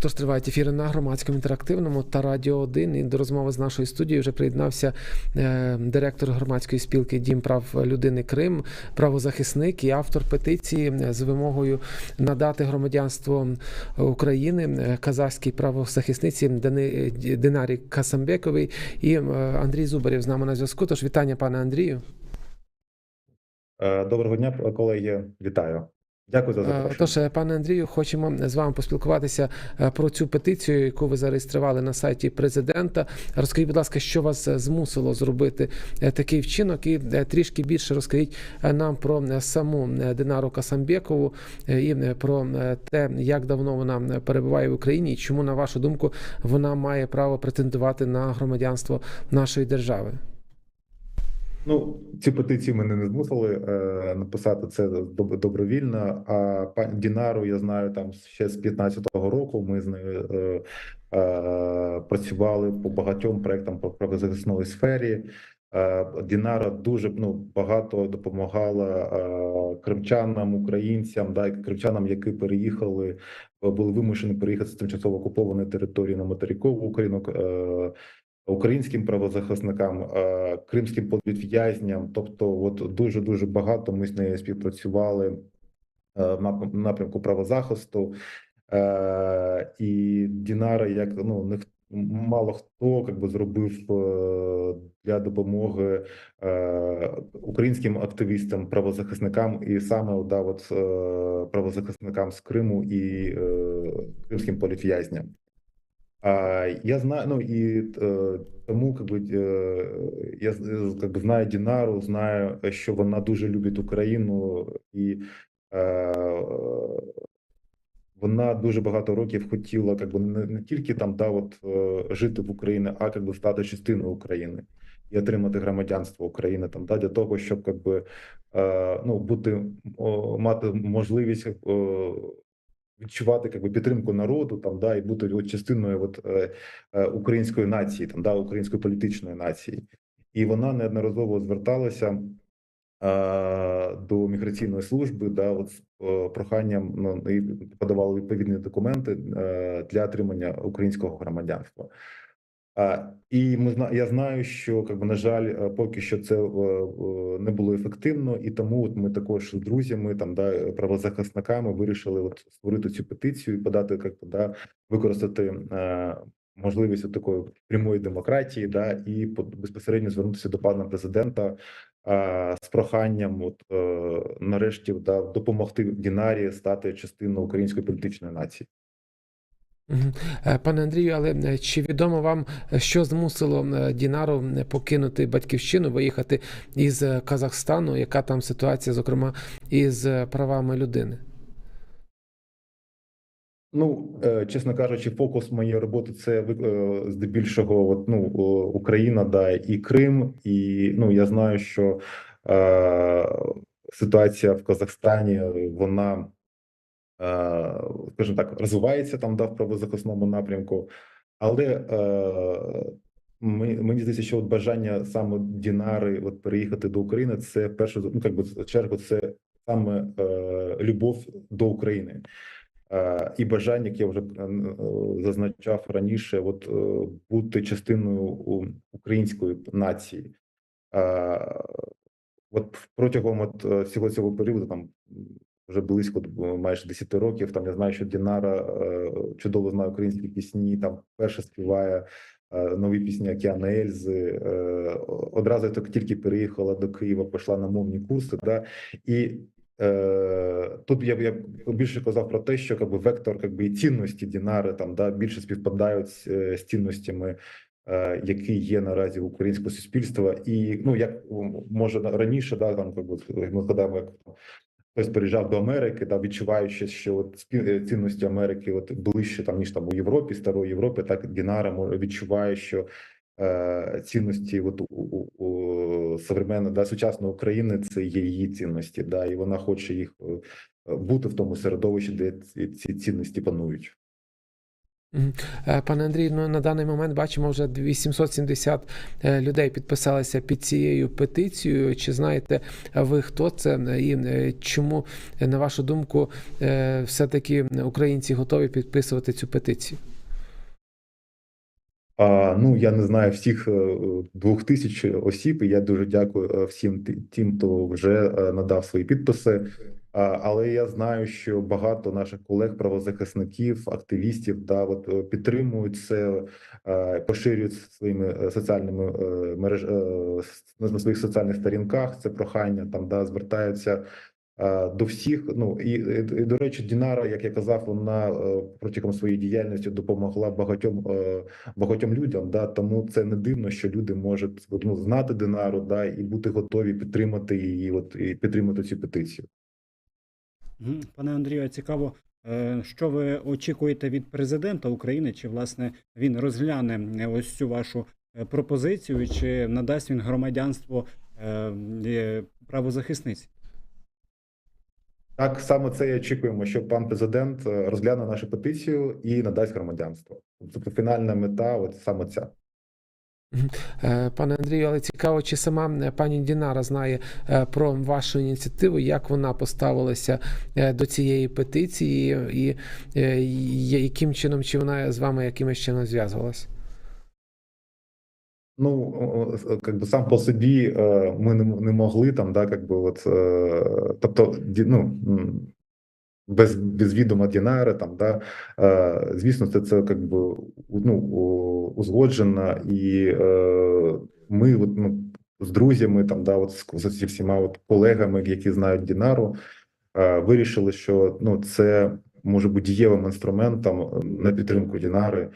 Отож, тривають ефіри на громадському інтерактивному та радіо 1. І до розмови з нашою студією вже приєднався е, директор громадської спілки Дім прав людини Крим, правозахисник і автор петиції е, з вимогою надати громадянство України е, казахській правозахисниці Дани- Динарі Касамбековій і Андрій Зубарєв з нами на зв'язку. Тож вітання, пане Андрію. Доброго дня, колеги. Вітаю. Дякую за Е, запрошення. Тож, е, пане Андрію, хочемо з вами поспілкуватися е, про цю петицію, яку ви зареєстрували на сайті президента. Розкажіть, будь ласка, що вас е, змусило зробити е, такий вчинок, і е, трішки більше розкажіть е, нам про е, саму е, Динару Касамбекову е, і е, про е, те, як давно вона е, перебуває в Україні, і чому, на вашу думку, вона має право претендувати на громадянство нашої держави. Ну, ці петиції мене не змусили е, написати це добровільно. А пані Дінару я знаю там ще з 15-го року. Ми з нею е, е, працювали по багатьом проектам по правозахисної сфері. Е, Дінара дуже ну багато допомагала е, кримчанам, українцям, да, кримчанам, які переїхали, е, були вимушені переїхати з тимчасово окупованої території на материкову Україну. е, Українським правозахисникам, е, кримським політв'язням, тобто, от дуже дуже багато ми з нею співпрацювали е, в напрямку правозахисту. Е, І Дінара, як ну не мало хто як би зробив для допомоги українським активістам, правозахисникам, і саме да, от, правозахисникам з Криму і кримським політв'язням. А, я знаю, ну и э, тому, как бы, э, я з- как бы знаю Дінару, знаю, що вона дуже любить Україну, і е, вона дуже багато років хотіла, как би, не, не тільки там да, от, е, жити в Україні, а как би, стати частиною України і отримати громадянство України там, да, для того, щоб как би, е, ну, бути, о, мати можливість. е, відчувати якби, підтримку народу там да і бути от частиною от, е, е, української нації, там да української політичної нації, і вона неодноразово зверталася до міграційної служби, да, от з е, проханням ну і подавала відповідні документи е, для отримання українського громадянства. І ми я знаю, що как би, на жаль, е, поки що це е, е, не було ефективно, і тому от ми також з друзями, там да правозахисниками вирішили от створити цю петицію і подати, як да, використати можливість от такої прямої демократії, да, і по- безпосередньо звернутися до пана президента з проханням, от нарешті, да, допомогти Дінарі стати частиною української політичної нації. Е, Пане Андрію, але е, чи відомо вам, е, що змусило Дінару покинути батьківщину, виїхати із Казахстану? Яка там ситуація, зокрема, із правами людини? Ну, чесно кажучи, фокус моєї роботи це здебільшого от, ну, Україна, да, і Крим. І ну, я знаю, що е, ситуація в Казахстані вона, скажімо так, розвивається там да, в правозахисному напрямку, але е, мені здається, що от бажання саме Дінари от переїхати до України, це в першу ну, як би, чергу, це саме е, любов до України. Е, і бажання, як я вже е, зазначав раніше, от е, бути частиною української нації. Е, От протягом от е, всього цього періоду, там вже близько е, майже 10 років. Там я знаю, що Дінара е, чудово знає українські пісні. Там перше співає е, нові пісні Океана Ельзи. Одразу як тільки переїхала до Києва, пішла на мовні курси. Да, і Тут я б я більше казав про те, що якби вектор якби і цінності Дінари там да більше співпадають з, з цінностями, е, які є наразі в українського суспільства, і ну як може раніше, да там якби як ми згадаємо, як хтось приїжджав до Америки, да відчуваючи, що от е, цінності Америки от ближче там ніж там у Європі, старої Європи, так Дінара відчуває, що е, цінності от у, у, у современної да, сучасної України це є її цінності, да, і вона хоче їх е, бути в тому середовищі, де ці цінності панують. Е, Пане Андрій, ну на даний момент бачимо вже 870 е, людей підписалися під цією петицією. Чи знаєте ви хто це і е, чому, е, на вашу думку, е, все-таки українці готові підписувати цю петицію? А, ну я не знаю всіх е, двох тисяч осіб. І я дуже дякую е, всім тим, хто вже е, надав свої підписи. Але я знаю, що багато наших колег, правозахисників, активістів, да, от е, підтримують це, е, поширюють своїми е, соціальними мереж на своїх соціальних сторінках. Це прохання там, да, звертаються до всіх. Ну і, і, до речі, Дінара, як я казав, вона протягом своєї діяльності допомогла багатьом багатьом людям. Да, тому це не дивно, що люди можуть ну, знати Динару, да, і бути готові підтримати її, от і підтримати цю петицію. Пане Андрію, цікаво, е, що ви очікуєте від президента України? Чи власне він розгляне е, ось цю вашу е, пропозицію, чи надасть він громадянство правозахисниці? Так саме це і очікуємо, що пан президент розгляне нашу петицію і надасть громадянство. Тобто фінальна мета, от саме ця. Е, Пане Андрію, але цікаво, чи сама е, пані Дінара знає е, про вашу ініціативу, як вона поставилася до цієї петиції, і яким чином чи вона з вами якимось чином зв'язувалась? Ну, как бы сам по собі е, ми не, могли там, да, как би от, е, тобто, ну, без, без відома Дінара, там, да, е, звісно, це, це как би, ну, узгоджено, і е, ми от, ну, з друзями, там, да, от, з, з всіма от колегами, які знають Дінару, е, вирішили, що ну, це може бути дієвим інструментом на підтримку Дінари.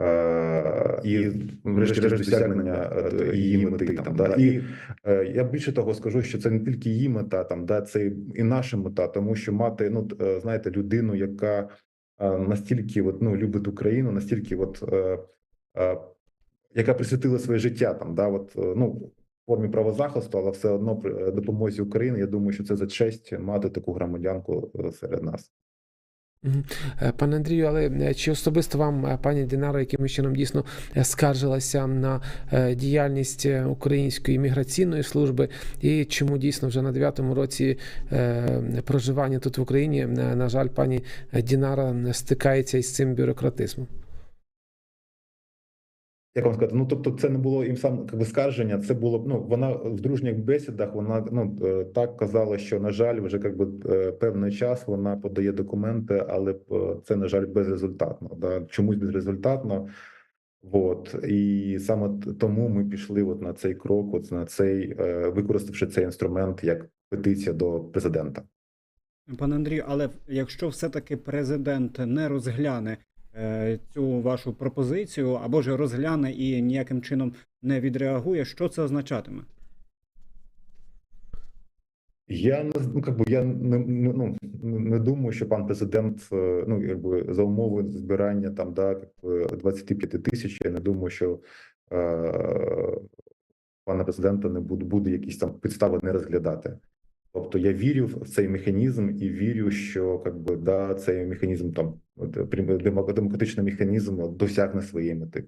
Е, і врешті-решт досягнення е, її мети там да і е, я більше того скажу, що це не тільки її мета, там да це і наша мета, тому що мати, ну знаєте, людину, яка настільки от, ну, любить Україну, настільки от, яка присвятила своє життя там, да, от, ну, в формі правозахисту, але все одно при допомозі України. Я думаю, що це за честь мати таку громадянку серед нас. Е, Пане Андрію, але е, чи особисто вам е, пані Дінара якимось чином дійсно скаржилася на діяльність Української міграційної служби, і чому дійсно вже на дев'ятому році проживання тут в Україні, на жаль, пані Дінара стикається із цим бюрократизмом? Як вам сказати, ну тобто, це не було їм сам скарження. Це було ну вона в дружніх бесідах. Вона ну е, так казала, що на жаль, вже як би е, певний час вона подає документи, але е, це на жаль безрезультатно. Да? Чомусь безрезультатно. От і саме тому ми пішли от на цей крок, от на цей використавши цей інструмент як петиція до президента. Пане Андрію, але якщо все-таки президент не розгляне цю вашу пропозицію, або ж розгляне і ніяким чином не відреагує, що це означатиме? Я ну, как би, я не, ну, не думаю, що пан президент е, ну якби за умови збирання там да как би, 25 тисяч. Я не думаю, що е, пана президента не буде, буде якісь там підстави не розглядати. Тобто я вірю в цей механізм і вірю, що как би, да, цей механізм там демократичний механізм досягне своєї мети.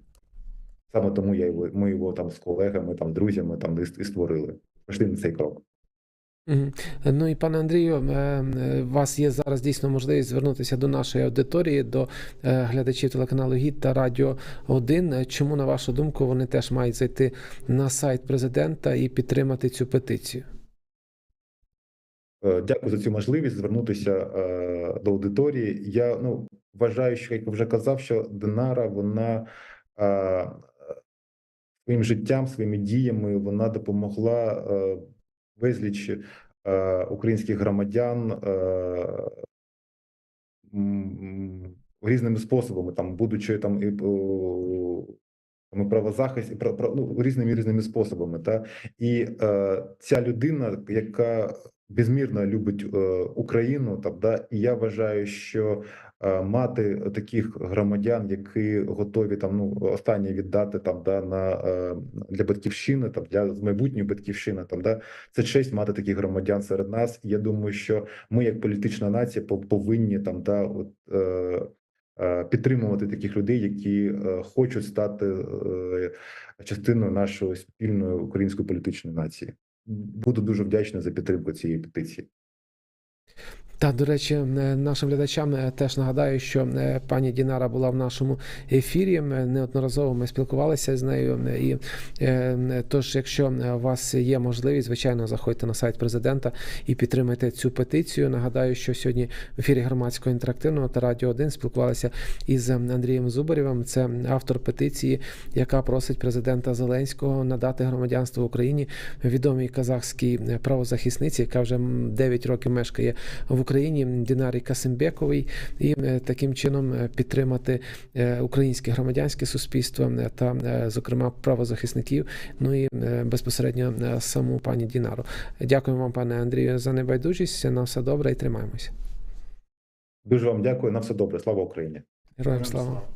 Саме тому я його ми його там з колегами, там друзями там і створили. Пішли на цей крок. Ну і пане Андрію, е, е, у вас є зараз дійсно можливість звернутися до нашої аудиторії, до е, глядачів телеканалу ГІТ та Радіо 1. Чому, на вашу думку, вони теж мають зайти на сайт президента і підтримати цю петицію? Е, Дякую за цю можливість звернутися е, до аудиторії. Я ну вважаю, що як вже казав, що Динара вона е, своїм життям, своїми діями вона допомогла безліч українських громадян різними способами, там будучи там і і правозахист, і про ну, різними різними способами. Та і е, ця людина, яка безмірно любить е, Україну, там да, і я вважаю, що е, мати таких громадян, які готові там ну останнє віддати там да на е, для батьківщини, там для майбутньої батьківщини, там да це честь мати таких громадян серед нас. І я думаю, що ми, як політична нація, по- повинні там да от. Підтримувати таких людей, які хочуть стати частиною нашої спільної української політичної нації. Буду дуже вдячний за підтримку цієї петиції. Та до речі, е, нашим глядачам е, теж нагадаю, що е, пані Дінара була в нашому ефірі. Неодноразово ми спілкувалися з нею. І тож, якщо у вас є можливість, звичайно, заходьте на сайт президента і підтримайте цю петицію. Нагадаю, що сьогодні в ефірі громадського інтерактивного та радіо 1 спілкувалися із Андрієм Зубарєвим. Це автор петиції, яка просить президента Зеленського надати громадянство Україні відомій казахській правозахисниці, яка вже 9 років мешкає в Дінарі Касимбековій, і е, таким чином е, підтримати е, українське громадянське суспільство та, зокрема, правозахисників. Ну і безпосередньо саму пані Дінару. Дякую вам, пане Андрію, за небайдужість. На все добре і тримаємося. Дуже вам дякую. На все добре. Слава Україні. Героям слава.